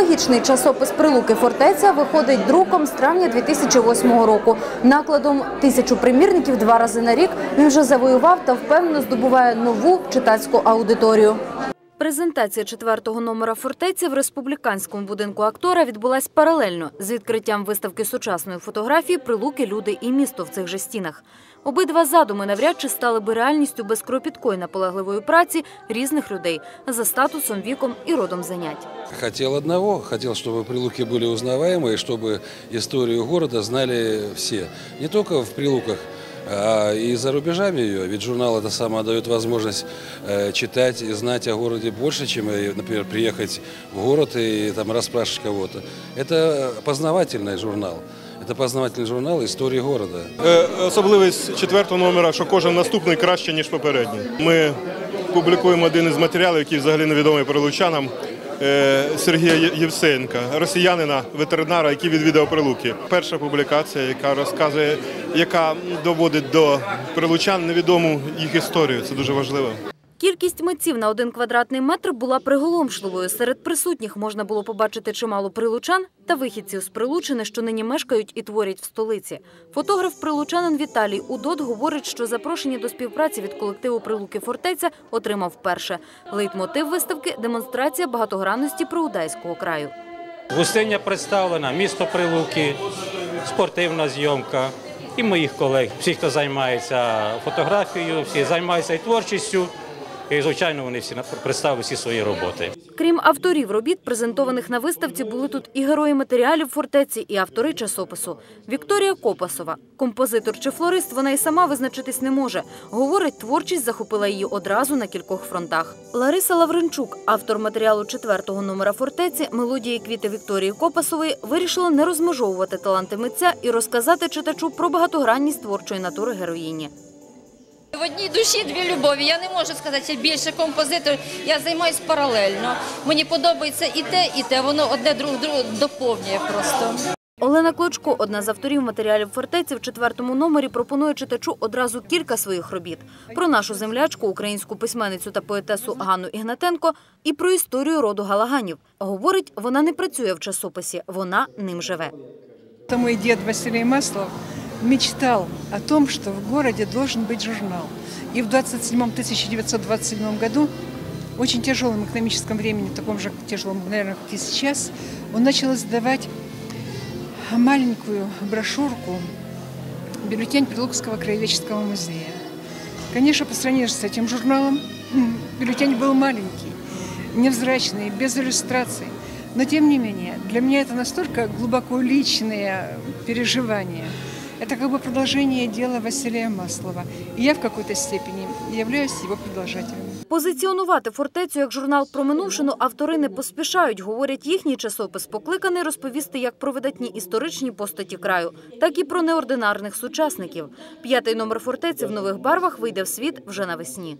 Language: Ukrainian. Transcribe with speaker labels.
Speaker 1: Археологічний часопис Прилуки фортеця виходить друком з травня 2008 року. Накладом тисячу примірників два рази на рік він вже завоював та впевнено здобуває нову читацьку аудиторію. Презентація четвертого номера фортеці в республіканському будинку актора відбулась паралельно з відкриттям виставки сучасної фотографії Прилуки, люди і місто в цих же стінах. Обидва задуми навряд чи стали би реальністю без кропіткої наполегливої праці різних людей за статусом, віком і родом занять.
Speaker 2: Хотел одного, хотел, чтобы Прилуки были узнаваемы, и чтобы историю города знали все. Не только в Прилуках, а и за рубежами ее. Ведь журнал это самое дает возможность э, читать и знать о городе больше, чем, э, например, приехать в город и там расспрашивать кого-то. Это познавательный журнал. Это познавательный журнал истории города.
Speaker 3: Е, Особливість четвертого номера, що кожен наступний краще, ніж попередній. Ми публікуємо один із матеріалів, який взагалі невідомий прилучанам, е, Сергія Євсенка, росіянина, ветеринара, який відвідав Прилуки. Перша публікація, яка розказує, яка доводить до прилучан невідому їх історію. Це дуже важливо.
Speaker 1: Кількість митців на один квадратний метр була приголомшливою. Серед присутніх можна було побачити чимало прилучан та вихідців з Прилучини, що нині мешкають і творять в столиці. Фотограф прилучанин Віталій Удот говорить, що запрошення до співпраці від колективу Прилуки Фортеця отримав вперше. Лейтмотив виставки – демонстрація багатогранності Приудайського краю.
Speaker 4: Гостиня представлена, місто Прилуки, спортивна зйомка і моїх колег. Всі, хто займається фотографією, всі займаються і творчістю. І, звичайно, вони всі представили всі свої роботи.
Speaker 1: Крім авторів робіт, презентованих на виставці, були тут і герої матеріалів фортеці, і автори часопису. Вікторія Копасова, композитор чи флорист, вона й сама визначитись не може. Говорить, творчість захопила її одразу на кількох фронтах. Лариса Лавренчук, автор матеріалу четвертого номера фортеці, мелодії квіти Вікторії Копасової, вирішила не розмежовувати таланти митця і розказати читачу про багатогранність творчої натури героїні.
Speaker 5: В одній душі дві любові. Я не можу сказати, я більше композитор. Я займаюся паралельно. Мені подобається і те, і те. Воно одне друг друга доповнює просто.
Speaker 1: Олена Клочко, одна з авторів матеріалів фортеці, в четвертому номері пропонує читачу одразу кілька своїх робіт про нашу землячку, українську письменницю та поетесу Ганну Ігнатенко і про історію роду Галаганів. Говорить, вона не працює в часописі, вона ним живе.
Speaker 6: Это мой дед Василий Маслов мечтал о том, что в городе должен быть журнал. И в 27 1927 году, очень тяжелом экономическом времени, таком же тяжелом, наверное, как и сейчас, он начал издавать маленькую брошюрку «Бюллетень Прилукского краеведческого музея». Конечно, по сравнению с этим журналом, бюллетень был маленький, невзрачный, без иллюстраций. Но тем не менее, для меня это настолько глубоко личные переживания. Это как бы продолжение дела Василия Маслова. И я в какой-то степени являюсь его продолжателем.
Speaker 1: Позиціонувати фортецю як журнал про минувшину автори не поспішають. Говорять, їхній часопис покликаний розповісти як про видатні історичні постаті краю, так і про неординарних сучасників. П'ятий номер фортеці в нових барвах вийде в світ вже навесні.